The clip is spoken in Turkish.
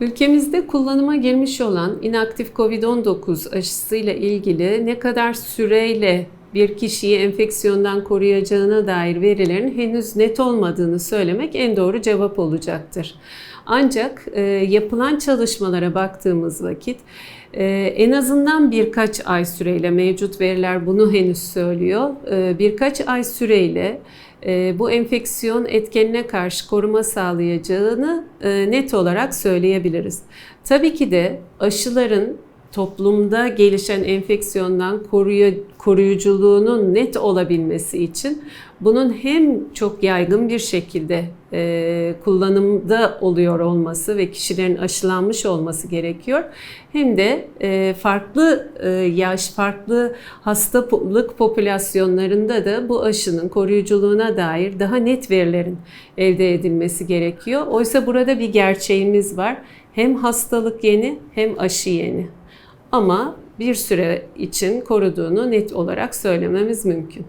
Ülkemizde kullanıma girmiş olan inaktif COVID-19 aşısıyla ilgili ne kadar süreyle bir kişiyi enfeksiyondan koruyacağına dair verilerin henüz net olmadığını söylemek en doğru cevap olacaktır. Ancak e, yapılan çalışmalara baktığımız vakit e, en azından birkaç ay süreyle mevcut veriler bunu henüz söylüyor. E, birkaç ay süreyle e, bu enfeksiyon etkenine karşı koruma sağlayacağını e, net olarak söyleyebiliriz. Tabii ki de aşıların toplumda gelişen enfeksiyondan koruyu, koruyuculuğunun net olabilmesi için bunun hem çok yaygın bir şekilde e, kullanımda oluyor olması ve kişilerin aşılanmış olması gerekiyor. Hem de e, farklı e, yaş, farklı hastalık popülasyonlarında da bu aşının koruyuculuğuna dair daha net verilerin elde edilmesi gerekiyor. Oysa burada bir gerçeğimiz var. Hem hastalık yeni hem aşı yeni ama bir süre için koruduğunu net olarak söylememiz mümkün.